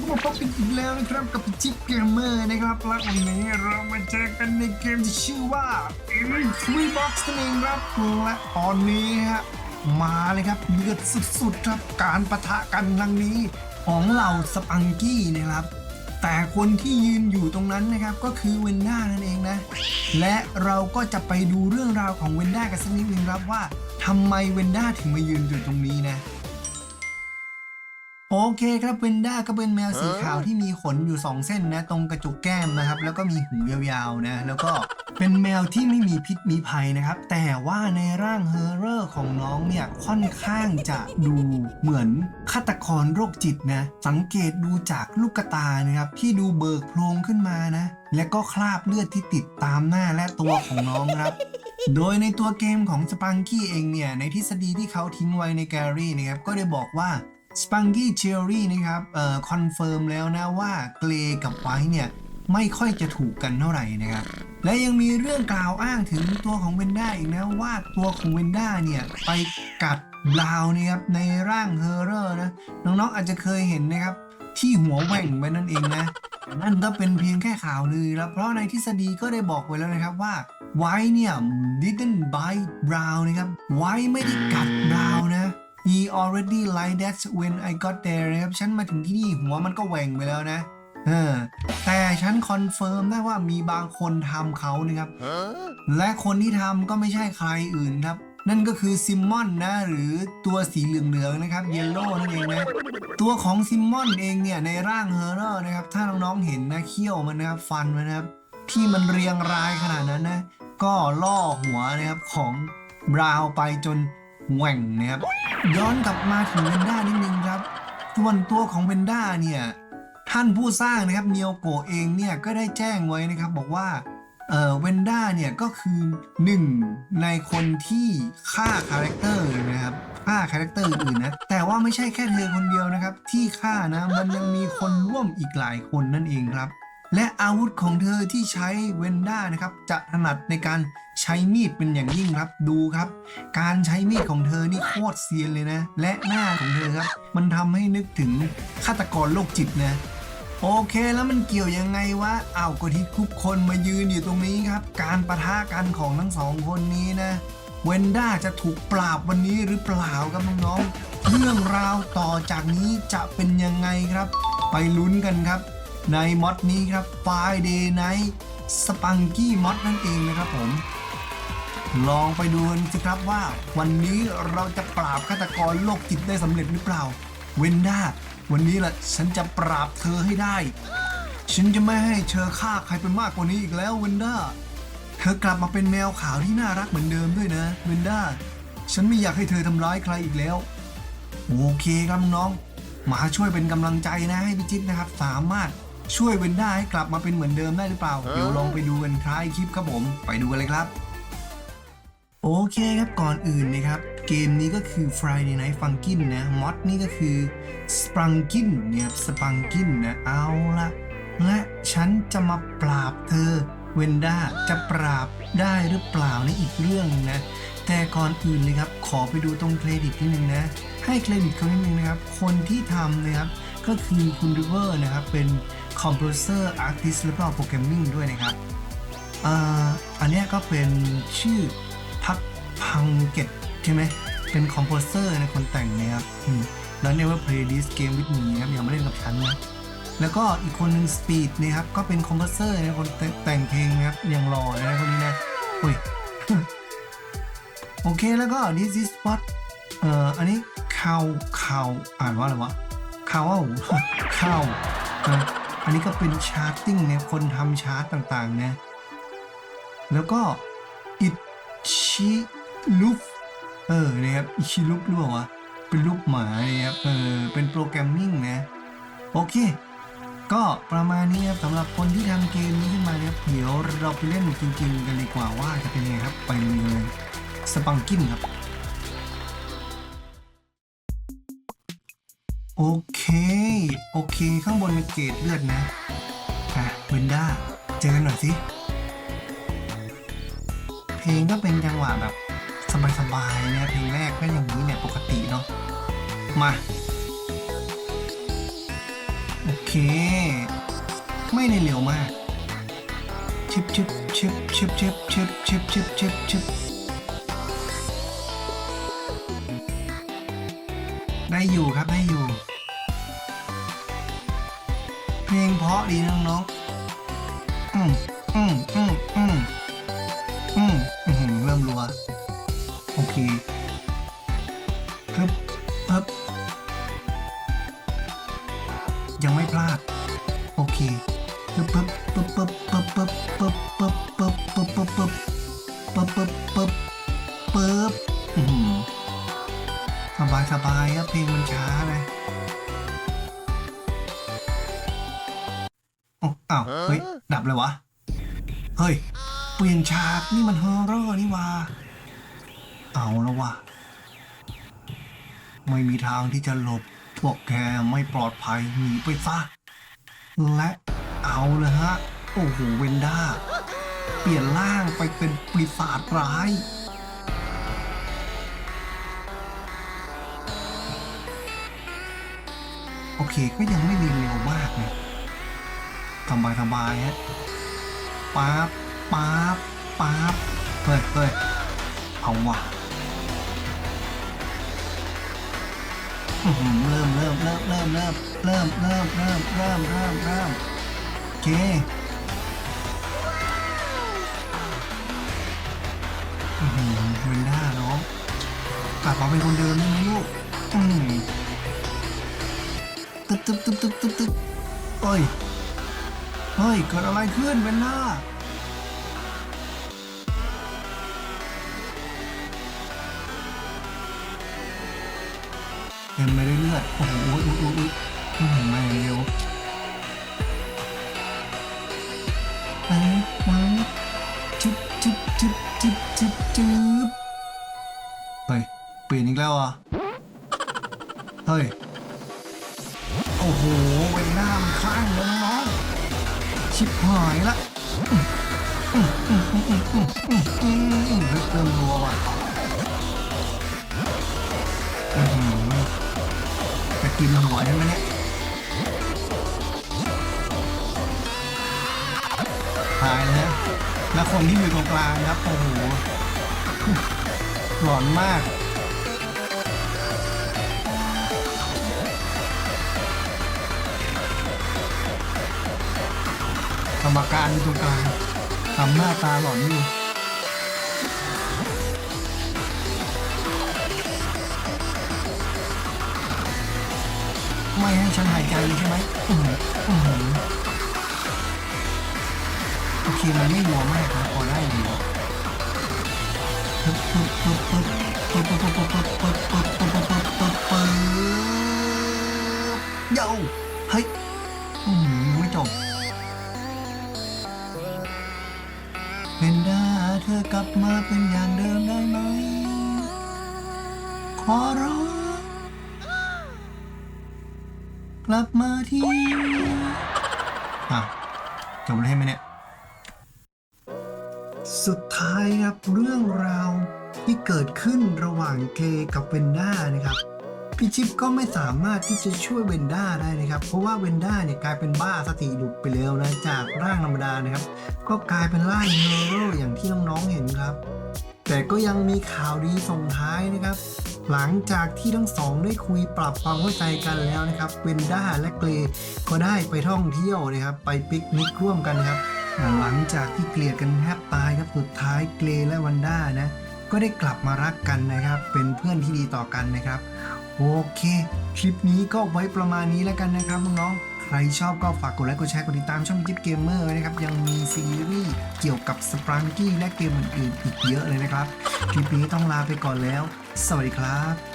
ก็มาพบกันอีกแล้วนะครับกับจิ๊บเกมเมอร์นะครับและวันนี้เรามาเจอกันในเกมที่ชื่อว่า Free Box นั่นเองครับและตอนนี้ฮะมาเลยครับเดือดสุดๆครับการประทะกันครั้งนี้ของเหล่าสปังกี้นะครับ แต่คนที่ยืนอยู่ตรงนั้นนะครับก็คือเวนด้านั่นเองนะ และเราก็จะไปดูเรื่องราวของเวนด้ากันสักนิดนึงครับว่าทำไมเวนด้าถึงมายืนอยู่ตรงนี้นะ โอเคครับเวนด้าก็เป็นแมวสีขาวที่มีขนอยู่ 2 เส้นนะ ตรงกระจุกแก้มนะครับ แล้วก็มีหูยาวๆนะ แล้วก็เป็นแมวที่ไม่มีพิษมีภัยนะครับ แต่ว่าในร่างเฮอร์เรอร์ของน้องเนี่ย ค่อนข้างจะดูเหมือนฆาตกรโรคจิตนะ สังเกตดูจากลูกตานะครับ ที่ดูเบิกโพลงขึ้นมานะ และก็คราบเลือดที่ติดตามหน้าและตัวของน้องครับโดยในตัวเกมของสปังกี้เองเนี่ย ในทฤษฎีที่เขาทิ้งไว้ในแกลเลอรี่นะครับ ก็ได้บอกว่า สปังกี้เชอรี่นะครับเอ่อคอนเฟิร์มแล้วนะว่าเกรกับไวท์เนี่ยไม่ค่อยจะถูกกันเท่าไหร่นะครับและยังมีเรื่องกล่าวอ้างถึงตัวของเวนด้าอีกนะว่าตัวของเวนด้าเนี่ยไปกัดบราวน์นะครับในร่างเฮอร์เรอร์นะน้องๆอาจจะเคยเห็นนะครับที่หัวแหว่งไปนั่นเองนะนั่นก็เป็นเพียงแค่ข่าวลือแล้วเพราะในทฤษฎีก็ได้บอกไว้แล้วนะครับว่าไวเนี่ย didn't bite Brown นะครับไวไม่ได้กัด Brown นะ he already like that when I got there นะครับ ฉันมาถึงที่นี่หัวมันก็แหว่งไปแล้วนะเออแต่ฉันคอนเฟิร์มได้ว่ามีบางคนทำเขานะครับ และคนที่ทำก็ไม่ใช่ใครอื่นครับ นั่นก็คือซิมมอนนะ หรือตัวสีเหลืองๆนะครับเยลโล่นั่นเองนะตัวของซิมมอนเองเนี่ย ในร่างเฮอร์เรอร์นะครับ ถ้าน้องๆเห็นนะเขี้ยวมันนะครับ ฟันมันนะครับ ที่มันเรียงรายขนาดนั้นนะ ก็ล่อหัวนะครับของบราวน์ไปจนแหว่งนะครับ ย้อนกลับมาถึงเวนด้านิดนึงครับ ส่วนตัวของเวนด้าเนี่ย ท่านผู้สร้างนะครับเนียวโกเองเนี่ยก็ได้แจ้งไว้นะครับบอกว่าเอ่อเวนด้าเนี่ยก็คือหนึ่งในคนที่ฆ่าคาแรคเตอร์นะครับฆ่าคาแรคเตอร์อื่นนะ แต่ว่าไม่ใช่แค่เธอคนเดียวนะครับ ที่ฆ่านะมันยังมีคนร่วมอีกหลายคนนั่นเองครับ และอาวุธของเธอที่ใช้เวนด้านะครับจะถนัดในการใช้มีดเป็นอย่างยิ่งครับดูครับ การใช้มีดของเธอนี่โคตรเซียนเลยนะ และหน้าของเธอครับ มันทำให้นึกถึงฆาตกรโรคจิตนะโอเคแล้วมันเกี่ยวยังไงวะอ้าวก็ที่ทุกคนมายืนอยู่ตรงนี้ครับ การประทะกันของทั้งสองคนนี้นะเวนด้าจะถูกปราบวันนี้หรือเปล่าครับน้องๆเรื่องราวต่อจากนี้จะเป็นยังไงครับ ไปลุ้นกันครับ ในมอดนี้ครับ Friday Night Spunky Mod นั่นเองนะครับผม ลองไปดูกันสิครับว่า วันนี้เราจะปราบฆาตกรโรคจิตได้สำเร็จหรือเปล่า เวนด้า วันนี้แหละฉันจะปราบเธอให้ได้ ฉันจะไม่ให้เธอฆ่าใครเป็นมากกว่านี้อีกแล้วเวนด้า เธอกลับมาเป็นแมวขาวที่น่ารักเหมือนเดิมด้วยนะเวนด้า ฉันไม่อยากให้เธอทำร้ายใครอีกแล้ว โอเคครับน้องมาช่วยเป็นกำลังใจนะให้พี่จิ๊บนะครับ สามารถ ช่วยเวนด้าให้กลับมาเป็นเหมือนเดิมได้หรือเปล่า เดี๋ยวลองไปดูกันท้ายคลิปครับผม ไปดูกันเลยครับ โอเคครับก่อนอื่นนะครับ เกมนี้ก็คือ Friday Night Funkin นะมอดนี่ก็คือ Sprunkin เนี่ยสปังกินนะเอาละและฉันจะมาปราบเธอเวนด้าจะปราบได้หรือเปล่าในอีกเรื่องหนึงนะ แต่ก่อนอื่นเลยครับ ขอไปดูตรงเครดิตนิดนึงนะ ให้เครดิตเขานิดนึงนะครับ คนที่ทำนะครับ ก็คือคุณริเวอร์นะครับ เป็น คอมโพเซอร์อาร์ติสแล้วก็โปรแกรมมิ่งด้วยนะครับอ,อันนี้ก็เป็นชื่อพักพังเกตใช่ไหมเป็นคอมโพเซอร์ในคนแต่งนะครับแล้ว Never Play This Game with Me นะครับอย่ามาเล่นกับฉันนะแล้วก็อีกคนหนึ่ง Speed นะครับก็เป็นคอมโพเซอร์นะคนแต่แต่งเพลงนะครับอย่างหล่อนะคนนี้นะอุ้ยโอเคแล้วก็ This is what เอ่ออันนี้ข่าวข่าวอ่านว่าอะไรวะข่าวว่าข่าว อันนี้ก็เป็นชาร์ติ้งเนี่ยคนทำชาร์ตต่างๆนะ แล้วก็อิชิลุฟเออนะครับอิชิลุฟหรือเปล่าวะเป็นรูปหมานะครับเออเป็นโปรแกรมมิ่งนะโอเค ก็ประมาณนี้ครับสำหรับคนที่ทำเกมนี้ขึ้นมานะครับเดี๋ยวเราไปเล่นจริง ๆ กันดีกว่าว่าจะเป็นยังไงครับไปเลยสปังกินครับ โอเค โอเค ข้างบนมีเกรดเลือดนะ อะเวนด้า เจอกันหน่อยสิ เพลงก็เป็นจังหวะแบบ สบายๆนะเพลงแรกก็อย่างนี้เนี่ยปกติเนาะ มา โอเค ไม่ได้เร็วมากชิบชิบชิบชิบชิบชิบชิบชิบชิบชิบ อยู่ครับให้อยู่ เพลงเพราะดีนะน้องๆอืมอืมอืม บายสบายครับเพลงมันช้าเลยอ้าวอ้าวเฮ้ย ดับเลยวะ เฮ้ย เปลี่ยนฉากนี่มันฮอร์เรอร์นี่หว่าเอาแล้ววะไม่มีทางที่จะหลบพวกแกไม่ปลอดภัยหนีไปซะและเอาเลยฮะ โอ้โหเวนด้า เปลี่ยนร่างไปเป็นปีศาจร้าย โอเคก็ยังไม่เร็วมากนะสบายสบายฮะป๊าบป๊าบป๊าบเฮ้ยเฮ้ยเอาว่ะเริ่มเริ่มเริ่มเริ่มเริ่มเริ่มเริ่มเริ่มเริ่มเริ่มเริ่มโอเคเวนด้าน้องกลับมาเป็นคนเดิมได้ไหมลูกอืม ตึ๊บตึ๊บตึ๊บตึ๊บตึ๊บเฮ้ย เฮ้ย เกิดอะไรขึ้นเวนด้าเต็มไปด้วยเลือดโอ้โหอุ๊ยอุ๊ยอุ๊ยอุ๊ยอื้อหือไม่เร็วไปไปจุ๊บจุ๊บจุ๊บจุ๊บจุ๊บจุ๊บเฮ้ยเปลี่ยนอีกแล้วอะเฮ้ย โอ้โหใบหน้ามันข้างแล้น้องชิบหายละลึกเริ่มรัวว่ะจะกินหัวได้ไหมเนี่ยตายแล้วและคนที่อยู่ตรงกลางครับโอ้โหหลอนมาก กรรมการอยู่ตรงกลางทำหน้าตาหลอนอยู่ไม่ให้ฉันหายใจเลยใช่ไหมอื้อหืออื้อหือโอเคมันไม่รัวมากนะพอได้อยู่ปึ๊บปึ๊บปึ๊บปึ๊บปึ๊บปึ๊บปึ๊บปึ๊บปึ๊บปึ๊บปึ๊บปึ๊บปึ๊บปึ๊บปึ๊บเย้เฮ้ย เธอกลับมาเป็นอย่างเดิมได้ไหม ขอร้องกลับมาที่อะจบแล้วใช่ไหมเนี่ย สุดท้ายครับเรื่องราวที่เกิดขึ้นระหว่างเกย์กับเวนด้านะครับ พี่ชิปก็ไม่สามารถที่จะช่วยเวนด้าได้นะครับ เพราะว่าเวนด้าเนี่ยกลายเป็นบ้าสติหลุดไปแล้วนะจากร่างธรรมดานะครับ ก็กลายเป็นร่างฮีโร่อย่างที่น้องๆเห็นครับ แต่ก็ยังมีข่าวดีส่งท้ายนะครับ หลังจากที่ทั้งสองได้คุยปรับความเข้าใจกันแล้วนะครับเวนด้าและเกรก็ได้ไปท่องเที่ยวนะครับไปปิกนิกร่วมกันนะครับหลังจากที่เกลียดกันแทบตายครับสุดท้ายเกรและวันด้านะก็ได้กลับมารักกันนะครับ เป็นเพื่อนที่ดีต่อกันนะครับ โอเค คลิปนี้ก็ไว้ประมาณนี้แล้วกันนะครับน้องๆ ใครชอบก็ฝากกดไลค์ กดแชร์ กดติดตามช่องจิ๊บเกมเมอร์นะครับ ยังมีซีรีส์เกี่ยวกับสปรังกี้และเกมอื่นๆ อีกเยอะเลยนะครับ คลิปนี้ต้องลาไปก่อนแล้ว สวัสดีครับ